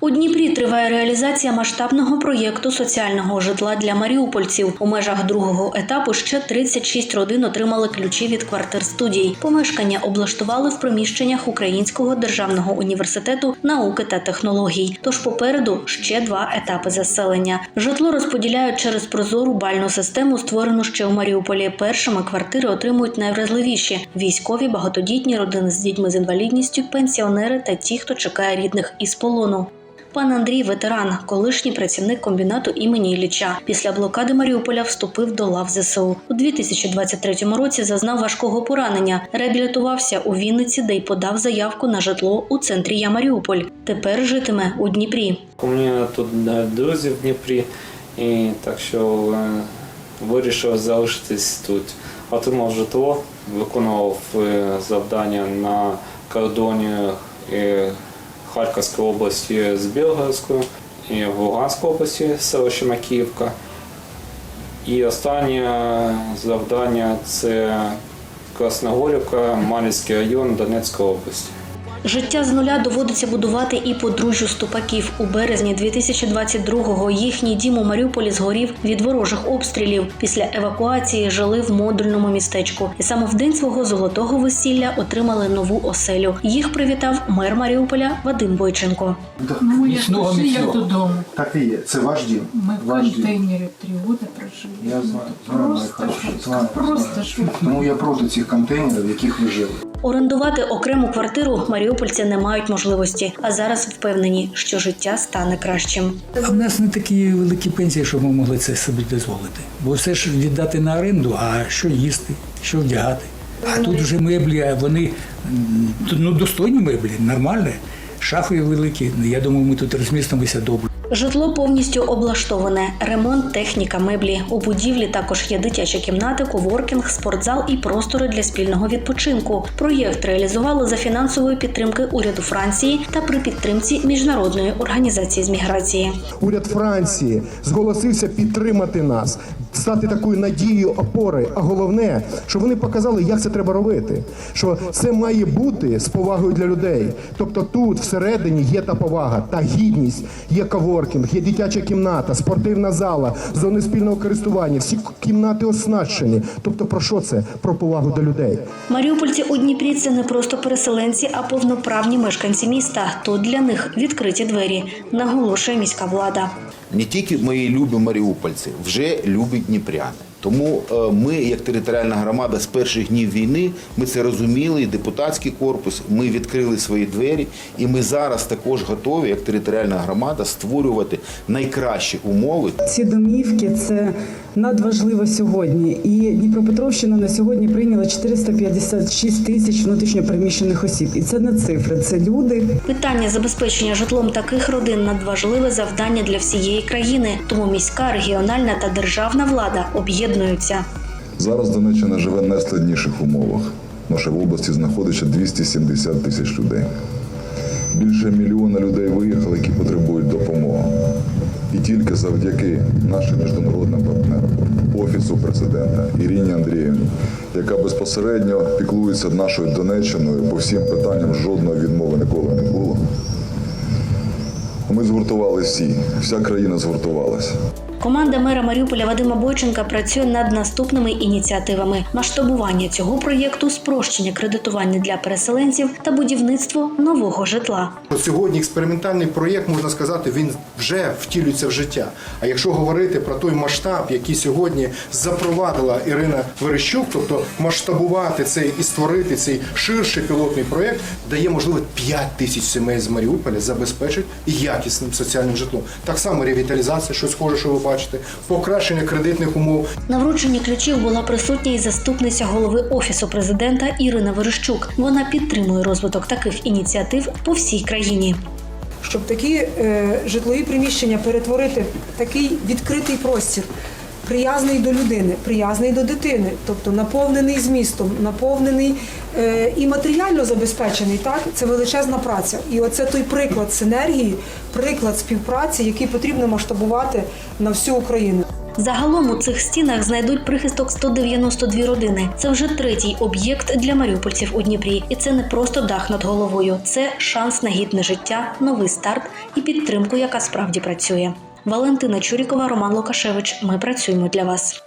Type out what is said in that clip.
У Дніпрі триває реалізація масштабного проєкту соціального житла для маріупольців. У межах другого етапу ще 36 родин отримали ключі від квартир студій. Помешкання облаштували в приміщеннях Українського державного університету науки та технологій. Тож попереду ще два етапи заселення. Житло розподіляють через прозору бальну систему, створену ще в Маріуполі. Першими квартири отримують найвразливіші військові, багатодітні родини з дітьми з інвалідністю, пенсіонери та ті, хто чекає рідних із полону. Пан Андрій ветеран, колишній працівник комбінату імені Ілліча. Після блокади Маріуполя вступив до лав ЗСУ. У 2023 році зазнав важкого поранення. Реабілітувався у Вінниці, де й подав заявку на житло у центрі Я Маріуполь. Тепер житиме у Дніпрі. У мене тут друзі в Дніпрі, і так що е, вирішив залишитись тут. Отримав житло, виконував е, завдання на кордоні е, Харківської області з Білгородською і в Луганській області селище Макіївка. І останнє завдання це Красногорівка, Малівський район Донецької області. Життя з нуля доводиться будувати і подружжю ступаків. У березні 2022-го їхній дім у Маріуполі згорів від ворожих обстрілів. Після евакуації жили в модульному містечку. І саме в день свого золотого весілля отримали нову оселю. Їх привітав мер Маріуполя Вадим Бойченко. Ну, Міцного, міцного. додому. Так і є. Це ваш дім. Ми в контейнері три роки прожили. Я знаю, знаю, Просто знаю, просто знаю. шутка. Тому я проти цих контейнерів, в яких ви жили. Орендувати окрему квартиру маріупольці не мають можливості, а зараз впевнені, що життя стане кращим. А в нас не такі великі пенсії, щоб ми могли це собі дозволити. Бо все ж віддати на оренду, а що їсти, що вдягати. А тут вже меблі, вони ну, достойні меблі, нормальні. Шафи великі. Я думаю, ми тут розмістимося добре. Житло повністю облаштоване, ремонт, техніка, меблі. У будівлі також є дитячі кімнати, коворкінг, спортзал і простори для спільного відпочинку. Проєкт реалізували за фінансової підтримки уряду Франції та при підтримці міжнародної організації з міграції. Уряд Франції зголосився підтримати нас, стати такою надією опори. А головне, що вони показали, як це треба робити. Що це має бути з повагою для людей. Тобто тут всередині є та повага, та гідність, є коворкінг, є дитяча кімната, спортивна зала, зони спільного користування. Всі кімнати оснащені. Тобто, про що це? Про повагу до людей. Маріупольці у Дніпрі це не просто переселенці, а повноправні мешканці міста. Тут для них відкриті двері, наголошує міська влада. не тільки мої любі маріупольці, вже любить дніпряни. Тому е, ми, як територіальна громада, з перших днів війни, ми це розуміли, і депутатський корпус, ми відкрили свої двері, і ми зараз також готові, як територіальна громада, створювати найкращі умови Ці домівки це надважливо сьогодні. І Дніпропетровщина на сьогодні прийняла 456 тисяч внутрішньопереміщених осіб. І це не цифри, це люди. Питання забезпечення житлом таких родин надважливе завдання для всієї країни. Тому міська, регіональна та державна влада об'єднуються. Зараз Донеччина живе в найскладніших умовах. Наша в області знаходиться 270 тисяч людей. Більше мільйона людей виїхали, які потребують допомоги. І тільки завдяки нашим міжнародним партнерам, офісу президента Ірині Андріївні, яка безпосередньо піклується нашою Донеччиною по всім питанням жодної відмови ніколи не було. Ми згуртували всі, вся країна згуртувалася. Команда мера Маріуполя Вадима Бойченка працює над наступними ініціативами: масштабування цього проєкту, спрощення кредитування для переселенців та будівництво нового житла. Сьогодні експериментальний проєкт, можна сказати, він вже втілюється в життя. А якщо говорити про той масштаб, який сьогодні запровадила Ірина Верещук, тобто масштабувати цей і створити цей ширший пілотний проєкт, дає можливо 5 тисяч сімей з Маріуполя забезпечить якісним соціальним житлом. Так само ревіталізація, що схоже, що ви бачите, покращення кредитних умов, На врученні ключів була присутня і заступниця голови офісу президента Ірина Верещук. Вона підтримує розвиток таких ініціатив по всій країні. щоб такі е, житлові приміщення перетворити в такий відкритий простір, приязний до людини, приязний до дитини, тобто наповнений змістом, наповнений е, і матеріально забезпечений. Так, це величезна праця. І оце той приклад синергії, приклад співпраці, який потрібно масштабувати на всю Україну. Загалом у цих стінах знайдуть прихисток 192 родини. Це вже третій об'єкт для маріупольців у Дніпрі, і це не просто дах над головою, це шанс на гідне життя, новий старт і підтримку, яка справді працює. Валентина Чурікова, Роман Лукашевич. Ми працюємо для вас.